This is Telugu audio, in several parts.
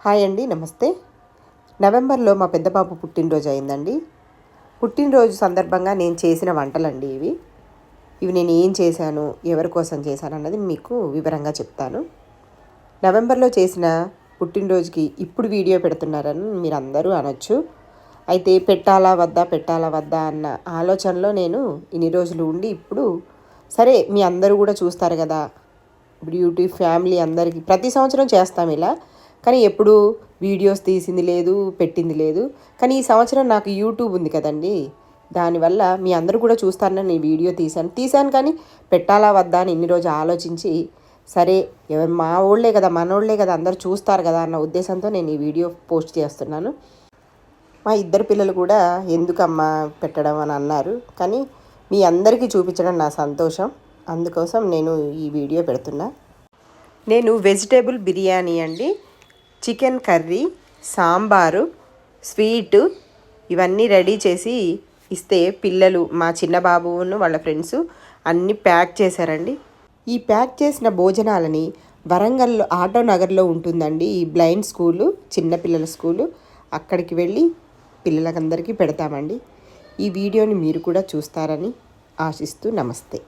హాయ్ అండి నమస్తే. నవంబర్లో మా పెద్దబాబు పుట్టినరోజు అయిందండి. పుట్టినరోజు సందర్భంగా నేను చేసిన వంటలండి ఇవి. ఇవి నేను ఏం చేశాను ఎవరి కోసం చేశాను అన్నది మీకు వివరంగా చెప్తాను. నవంబర్లో చేసిన పుట్టినరోజుకి ఇప్పుడు వీడియో పెడుతున్నారని మీరు అందరూ అనొచ్చు. అయితే పెట్టాలా వద్దా పెట్టాలా వద్దా అన్న ఆలోచనలో నేను ఇన్ని రోజులు ఉండి ఇప్పుడు సరే మీ అందరూ కూడా చూస్తారు కదా బ్యూటీ ఫ్యామిలీ అందరికీ ప్రతి సంవత్సరం చేస్తాం ఇలా. కానీ ఎప్పుడు వీడియోస్ తీసింది లేదు పెట్టింది లేదు. కానీ ఈ సంవత్సరం నాకు యూట్యూబ్ ఉంది కదండి. దానివల్ల మీ అందరూ కూడా చూస్తారని నేను వీడియో తీశాను. తీశాను కానీ పెట్టాలా వద్దా అని ఇన్ని రోజు ఆలోచించి సరే ఎవరు మా ఊళ్ళే కదా మనోళ్ళే కదా అందరూ చూస్తారు కదా అన్న ఉద్దేశంతో నేను ఈ వీడియో పోస్ట్ చేస్తున్నాను. మా ఇద్దరు పిల్లలు కూడా ఎందుకమ్మా పెట్టడం అని అన్నారు. కానీ మీ అందరికీ చూపించడం నా సంతోషం. అందుకోసం నేను ఈ వీడియో పెడుతున్నా. నేను వెజిటేబుల్ బిర్యానీ అండి. చికెన్ కర్రీ సాంబారు స్వీటు ఇవన్నీ రెడీ చేసి ఇస్తే పిల్లలు మా చిన్న బాబును వాళ్ళ ఫ్రెండ్స్ అన్నీ ప్యాక్ చేశారండి. ఈ ప్యాక్ చేసిన భోజనాలని వరంగల్లో ఆటో నగర్లో ఉంటుందండి. ఈ బ్లైండ్ స్కూలు చిన్నపిల్లల స్కూలు. అక్కడికి వెళ్ళి పిల్లలకందరికీ పెడతామండి. ఈ వీడియోని మీరు కూడా చూస్తారని ఆశిస్తూ నమస్తే.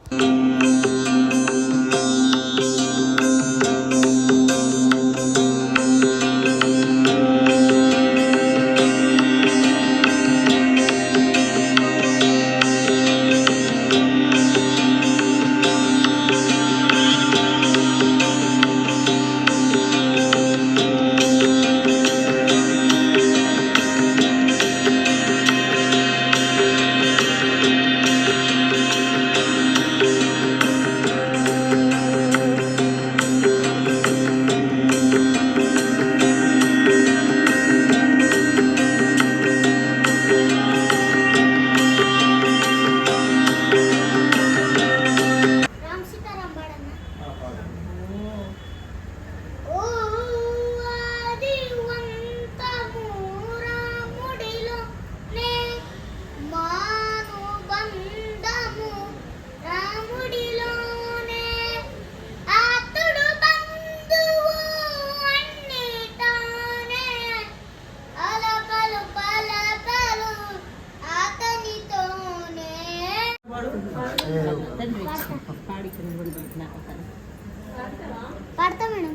మేడం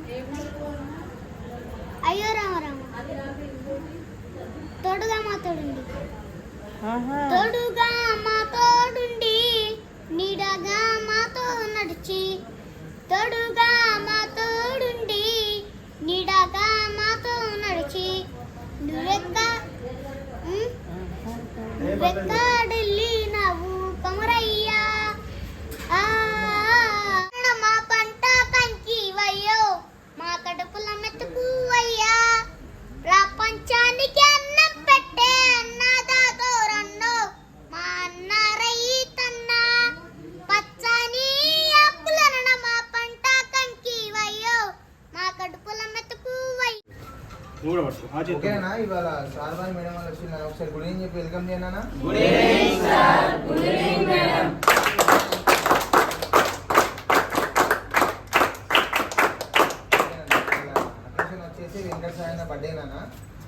అయ్యో రామ రామ తోడుగా మా తోడుండి తోడుగా మా తోడుండి నీడగా మాతో నడిచి తోడుగా మా తోడుండి నీడగా మాతో నడిచి నువ్వెక్క ఉమ్, కడుపుల మెతుకువయ్యా ప్రపంచానికి అన్నం పెట్టే అన్నదాతో రన్నో మా అన్న రైతన్న పచ్చని ఆకులన మా పంట కంకివయ్యో. మా కడుపుల మెతుకువయ్యో. ఓకేనా? ఇవాళ సార్వాణి మేడం వాళ్ళు వచ్చి ఒకసారి గుడ్ ఈవినింగ్ చెప్పి వెల్కమ్ చేయనా వచ్చేసి వెంకట సాయన బర్త్డే నాన్న.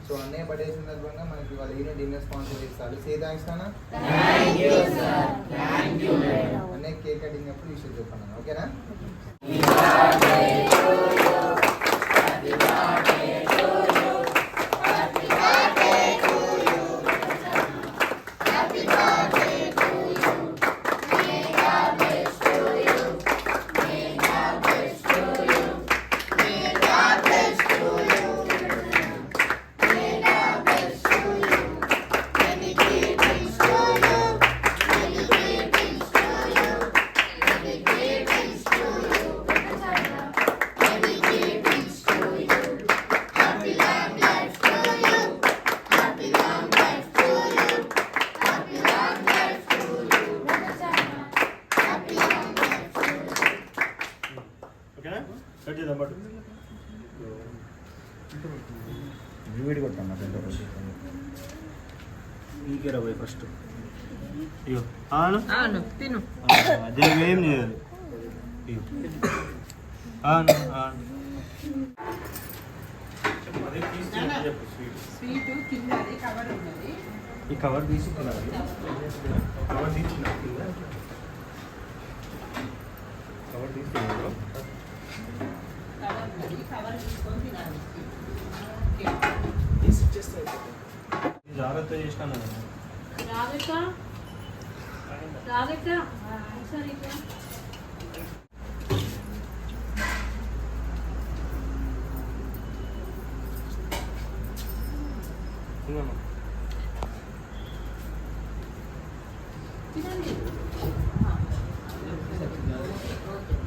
సో అన్నయ్య బర్త్డే సందర్భంగా మనకి వాళ్ళ ఈవెంట్ డిన్నర్ స్పాన్సర్ చేస్తారు. సే థ్యాంక్స్ నాన్న. అన్నయ్య కేక్ కటింగ్ అప్పుడు విషయం చెప్పాను ఓకేనా కట్ చేద్దాం పోయి ఫస్ట్ ఇగో ఆను? ఆను తిను. అదే ఏం చేయాలి ఇగో ఆను స్వీట్ కింద కవర్ ఉన్నది. ఈ కవర్ తీసి తినాలి. కవర్ తీసి తినాలి. కింద కవర్ తీసి తినాలి. కవర్ ఉన్నది కవర్ తీసుకొని తినాలి. ఓకే. జాగ్రత్త చేసినాను. రాగక్క రాగక్క సరే తినండి. తర్వాత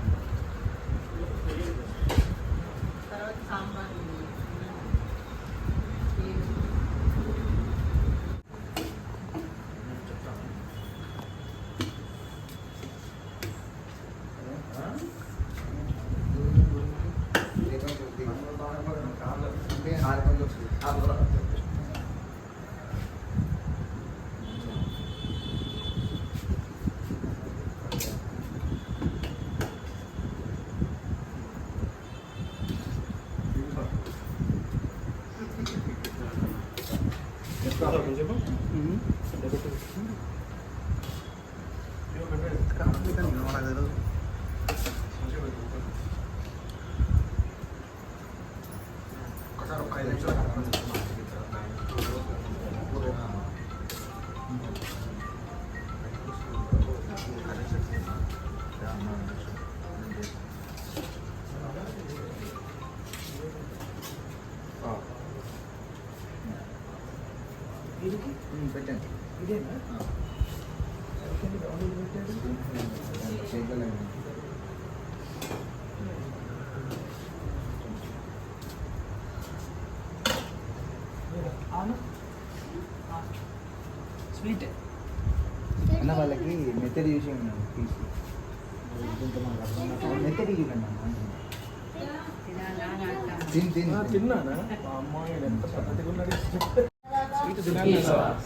అంటే ఆరు మంది పెట్టండి. ఇదేనా? స్వీట్. అన్న వాళ్ళకి మెత్తడి చూసి ఉన్నాను తీసి మెత్తడి చూడండి అన్న తినాలా? to of.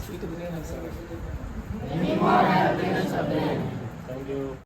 Thank you.